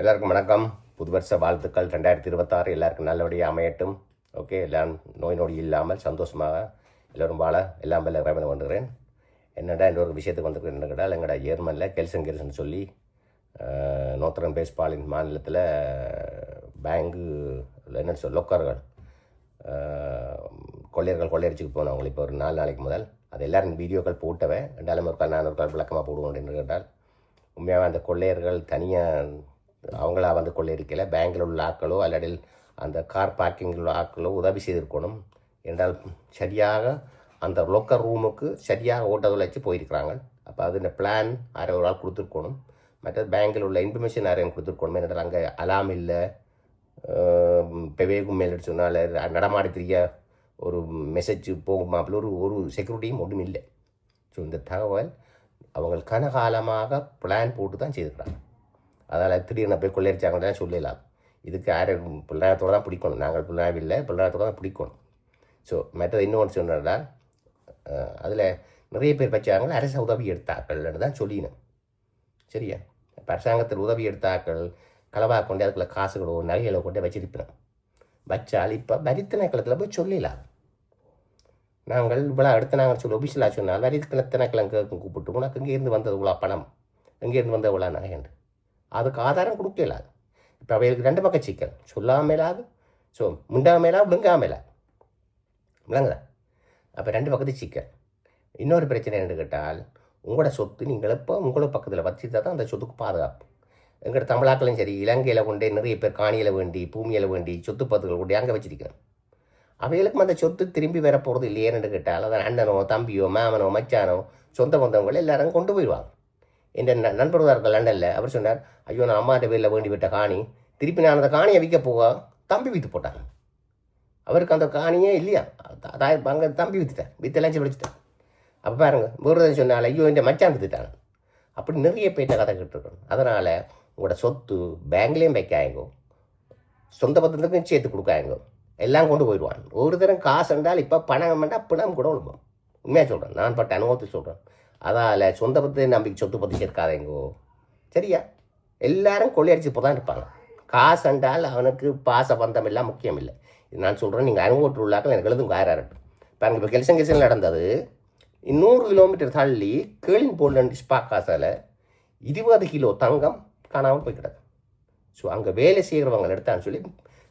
எல்லாருக்கும் வணக்கம். புது வருஷ வாழ்த்துக்கள். ரெண்டாயிரத்தி இருபத்தாறு எல்லாருக்கும் நல்லபடியாக அமையட்டும். ஓகே எல்லாம் நோய் நொடி இல்லாமல் சந்தோஷமாக எல்லோரும் வாழ எல்லாம் வல்ல இறைவனை கொண்டுகிறேன் என்னடா இந்த ஒரு விஷயத்துக்கு வந்திருக்கிறேன் கேட்டால் எங்கடா ஏர்மனில் கெல்சன் கெல்சன் சொல்லி நோத்திரன் பேஸ்பாலின் மாநிலத்தில் பேங்கு என்னென்னு சொல் லொக்கர்கள் கொள்ளையர்கள் கொள்ளையடிச்சுக்கு போனவங்க இப்போ ஒரு நாலு நாளைக்கு முதல். அது எல்லோரும் வீடியோக்கள் போட்டவன். ரெண்டாலும் ஒரு கால் நானூறு கால் விளக்கமாக போடுவோம் என்று கேட்டால் உண்மையாக அந்த கொள்ளையர்கள் தனியாக அவங்களா வந்து கொள்ளையடிக்கல. பேங்கில் உள்ள ஆட்களோ அல்லது அந்த கார் பார்க்கிங்கில் உள்ள ஆட்களோ உதவி செய்திருக்கணும். என்றால் சரியாக அந்த லோக்கர் ரூமுக்கு சரியாக ஓட்டத்தில் வச்சு போயிருக்கிறாங்க. அப்போ அது பிளான் யாரோ ஒரு ஆள் கொடுத்துருக்கணும். மற்ற பேங்கில் உள்ள இன்ஃபர்மேஷன் யாரையும் கொடுத்துருக்கணும் என்றால் அங்கே அலாம் இல்லை. பெவேகும் மேல் சொன்னால் நடமாடி தெரிய ஒரு மெசேஜ் போகுமா அப்படி ஒரு ஒரு செக்யூரிட்டியும் ஒன்றும் இல்லை. ஸோ இந்த தகவல் அவங்க கனகாலமாக பிளான் போட்டு தான் செய்திருக்கிறாங்க. அதால் திடீர்னு போய் கொள்ளையடிச்சாங்கன்னு சொல்லலாம். இதுக்கு யாரும் பிள்ளையாரத்தோடு தான் பிடிக்கணும். நாங்கள் பிள்ளையார் இல்லை பிள்ளையாரத்தோடு தான் பிடிக்கணும். ஸோ மற்றது இன்னொன்று சொன்னால் அதில் நிறைய பேர் வச்சாங்கள அரசு உதவி எடுத்தாக்கள்னு தான் சொல்லினேன். சரியா? இப்போ அரசாங்கத்தில் உதவி எடுத்தாக்கள் களவாக கொண்டு அதுக்குள்ள காசுகளோ நகைகளோ கொண்டு வச்சிருப்பினோம் வச்சால் இப்போ வரித்திணைக்களத்தில் போய் சொல்லலாம் நாங்கள் இவ்வளோ அடுத்த நாங்கள் சொல்லி ஒபிஷியலாக சொன்னால் வரித்திணக்கிழங்க கூப்பிட்டு உனக்கு இங்கேருந்து வந்தது இவ்வளோ பணம். இங்கேருந்து வந்த இவ்வளோ நகைண்டு அதுக்கு ஆதாரம் கொடுக்கல இப்போ அவைகளுக்கு ரெண்டு பக்கம் சிக்கல். சொல்லாமலாது ஸோ முண்டாமலா விழுங்காமலா விளங்குதா? அப்போ ரெண்டு பக்கத்து சிக்கல். இன்னொரு பிரச்சனை என்னென்னு கேட்டால் உங்களோட சொத்து நீங்கள் எப்போ உங்களோட பக்கத்தில் வச்சுருந்தா தான் அந்த சொத்துக்கு பாதுகாப்பு. எங்களோட தமிழாக்களும் சரி இலங்கையில் கொண்டே நிறைய பேர் காணியில் வேண்டி பூமியில் வேண்டி சொத்து பத்துக்கள் கொண்டு அங்கே வச்சிருக்கிறேன் அவைகளுக்கும் அந்த சொத்து திரும்பி வர போகிறது இல்லையேன்னு கேட்டால் அதான் அண்ணனோ தம்பியோ மாமனோ மச்சானோ சொந்த பந்தவங்களோ எல்லாரும் கொண்டு போயிடுவாங்க. என் ந- நண்பர் இருக்க லண்டனில் அவர் சொன்னார் ஐயோ நான் அம்மாட்ட பேரில் வேண்டி விட்ட காணி திருப்பி நான் அந்த காணியை விற்க போக தம்பி விற்று போட்டாங்க. அவருக்கு அந்த காணியே இல்லையா? தாய் அங்கே தம்பி விற்றுட்டார் வித்தெல்லாம் படிச்சுட்டார் அப்போ பாருங்க வேறு சொன்னால் ஐயோ இந்த மச்சான் விற்றுட்டாங்க அப்படி நிறைய பேர்ட்ட கதை கேட்டுருக்கணும். அதனால் உங்களோட சொத்து பேங்க்லேயும் வைக்காயங்கோ சொந்த பத்திரத்துக்கும் சேர்த்து கொடுக்காயங்கோ எல்லாம் கொண்டு போயிடுவான் ஒரு தரம் காசு என்றால் இப்போ பணம் வேண்டாம் பிணம் கூட விழுவோம் உண்மையாக சொல்கிறேன் நான் பட்ட அனுபவத்தை சொல்கிறேன் அதனால் சொந்த பத்து நம்பிக்கை சொத்து பற்றி சேர்க்காதேங்கோ சரியா? எல்லாரும் கொள்ளையடிச்சு இப்போ தான் இருப்பாங்க. காசு என்றால் அவனுக்கு பாச பந்தம் எல்லாம் முக்கியம் இல்லை இது நான் சொல்கிறேன் நீங்கள் அனுபவத்தில் உள்ளாக்கள் எனக்கு எழுதும் வரட்டு இப்போ அங்கே இப்போ கெல்சன் கெல்சன் நடந்தது. இன்னூறு கிலோமீட்டர் தள்ளி கேளின் ஸ்பா காசால் இருபது கிலோ தங்கம் காணாமல் போய் கிடக்கு ஸோ அங்கே வேலை செய்கிறவங்க எடுத்தான்னு சொல்லி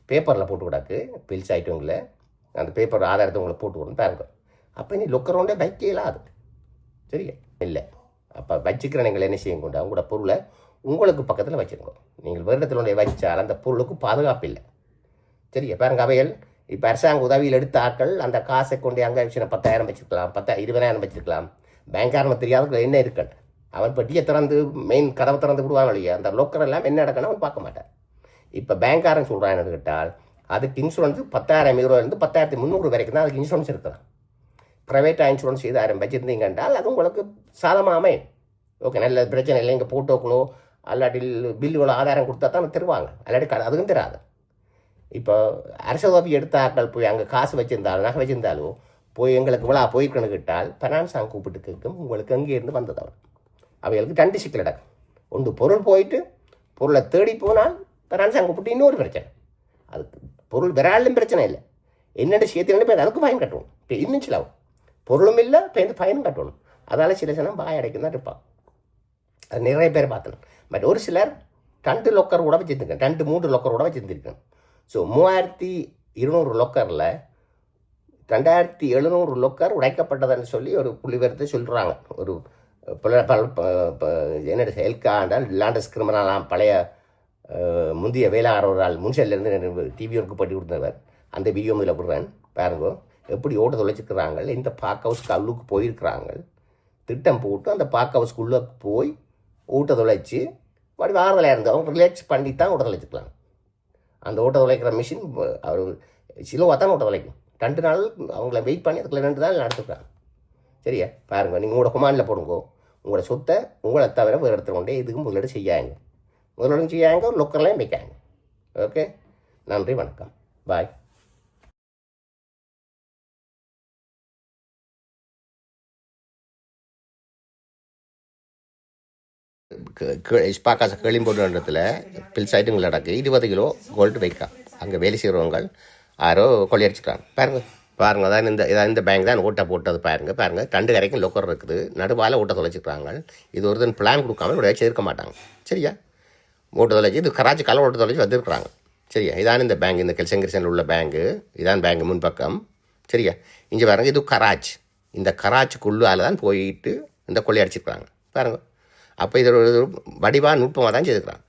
பேப்பரில் போட்டு கிடக்கு பில்ஸ் ஆகிட்டவங்கள அந்த பேப்பர் ஆதாரத்தை உங்களை போட்டு கொடுன்னு பாருங்க. அப்போ நீ லொக்கரோண்டே பைக்கே இல்லாது. சரியா? இல்லை. அப்போ வச்சுக்கிற நீங்கள் என்ன செய்யும் கொண்டு அவங்களோட பொருளை உங்களுக்கு பக்கத்தில் வச்சுருங்க நீங்கள் வருடத்தில் இடத்துல ஒன்றை வச்சால் அந்த பொருளுக்கு பாதுகாப்பு இல்லை. சரியா? பாருங்க அவைகள் இப்போ அரசாங்க உதவியில் எடுத்த ஆட்கள் அந்த காசை கொண்டு அங்கே வச்சு பத்தாயிரம் வச்சுருக்கலாம் பத்தா இருபதாயிரம் வச்சுருக்கலாம். பேங்க்காரனுக்கு தெரியாத என்ன இருக்குன்னு அவன் பெட்டியை திறந்து மெயின் கதவை திறந்து விடுவாங்க இல்லையா? அந்த லோக்கர் எல்லாம் என்ன நடக்கணும்? அவன் பார்க்க மாட்டான். இப்போ பேங்க்காரன் சொல்கிறான் என்ன கேட்டால் அதுக்கு இன்சூரன்ஸ் பத்தாயிரம் இருந்து பத்தாயிரத்தி முந்நூறு வரைக்கும் தான் அதுக்கு இன்சூரன்ஸ் இருக்கலாம் ப்ரைவேட்டாக இன்சூரன்ஸ் இது ஆரம்பிச்சிருந்தீங்க வச்சுருந்தீங்கன்றால் அது உங்களுக்கு சாதமாக அமையும் ஓகே நல்ல பிரச்சனை இல்லை. இங்கே போட்டோக்களோ அல்லாட்டி பில்லுகளோ ஆதாரம் கொடுத்தா தான் தருவாங்க. அல்லாட்டி க- அதுக்கும் தராது. இப்போ அரசு உதவி எடுத்த ஆட்கள் போய் அங்கே காசு வச்சிருந்தாலும் நகை வச்சிருந்தாலும் போய் எங்களுக்கு விழா போயிருக்கணும் கிட்டால் பனான்சாங் கூப்பிட்டு கேட்கும் உங்களுக்கு அங்கேருந்து வந்தது அவன் அவைகளுக்கு ரெண்டு சிக்கல் நடக்கும். ஒன்று பொருள் போயிட்டு பொருளை தேடி போனால் பனான்சாங் கூப்பிட்டு இன்னொரு பிரச்சனை. அதுக்கு பொருள் விராலும் பிரச்சனை இல்லை. என்னென்ன சேர்த்து பேர் அதுக்கு ஃபைன் கட்டணும் இப்போ இன்னும் செலவு பொருளும் இல்லை இப்போ இந்த பயனும் கட்டணும் அதால் சில சனம் பாய் அடைக்கும் தான் இருப்பான் அது நிறைய பேர் பார்த்தேன் பட் ஒரு சிலர் ரெண்டு லொக்கர் கூட வச்சுருந்துருக்கேன் ரெண்டு மூன்று லொக்கர் கூட வச்சுருந்துருக்கேன் ஸோ மூவாயிரத்தி இருநூறு லொக்கரில் ரெண்டாயிரத்தி எழுநூறு லொக்கர் உடைக்கப்பட்டதுன்னு சொல்லி ஒரு புள்ளிவரத்தை சொல்கிறாங்க ஒரு பல- பல- ப- லாண்டஸ் கிரிமினலாம் பழைய முந்தைய வேளாளர் ஒரு ஆள் முன்செல்லேருந்து டிவி ஒர்க்கு பட்டி கொடுத்தவர். அந்த வீடியோ முதல்ல விடுறேன் பாருங்க. எப்படி ஓட்ட தொலைச்சிக்கிறாங்க இந்த பார்க் ஹவுஸ்க்கு அல்லுக்கு போயிருக்கிறாங்க திட்டம் போட்டு அந்த பார்க் ஹவுஸ்க்குள்ளே போய் ஊட்ட தொலைச்சி மறுபடி வாரதில் இருந்து அவங்க ரிலேக்ஸ் பண்ணி தான் ஓட்ட தொலைச்சிக்கலாம் அந்த ஓட்ட தொலைக்கிற மிஷின் அவர் சிலோவாக தான் ஓட்ட தொலைக்கும். ரெண்டு நாள் அவங்கள வெயிட் பண்ணி அதுக்குள்ள ரெண்டு நாள் நடத்துக்கிறாங்க சரியா? பாருங்க நீங்கள் உங்களோட குமானில் போடுங்க. உங்களோட சொத்தை உங்களை தவிர வேறு இடத்துல கொண்டே இதுக்கு முதலீடு செய்யாங்க முதலீடு செய்யாங்க லொக்கர்லையும் வைக்காங்க ஓகே நன்றி வணக்கம். பாய் இஸ்பாக்காச கேளிம்போட்டு இடத்துல பில் சைட்டுங்கள் நடக்கு இருபது கிலோ கோல்டு வைக்கா. அங்கே வேலை செய்கிறவங்க யாரோ கொள்ளையடிச்சிக்கிறாங்க பாருங்க. பாருங்க அதான் இந்த இதான் இந்த பேங்க் தான் ஓட்டை போட்டது பாருங்கள் பாருங்கள் ரெண்டு கரைக்கும் லொக்கர் இருக்குது. நடுவால் ஓட்டை தொலைச்சிக்கிறாங்க இது ஒருத்தன் பிளான் கொடுக்காம இப்படி சேர்க்க இருக்க மாட்டாங்க. சரியா? ஓட்டை தொலைச்சி இது கராச்சி கலர் ஓட்டை தொலைச்சி வந்திருக்கிறாங்க. சரியா? இதான் இந்த பேங்க் இந்த கிருஷ்ணகிருஷ்ணன் உள்ள பேங்கு இதான் பேங்க் முன்பக்கம் சரியா? இங்கே பாருங்க இது கராச். இந்த கராச்சிக்குள்ளால தான் போயிட்டு இந்த கொள்ளையடிச்சிருக்கிறாங்க. பாருங்கள் அப்போ இதோட வடிவாக நுட்பமாக தான் செய்துக்கிறான்.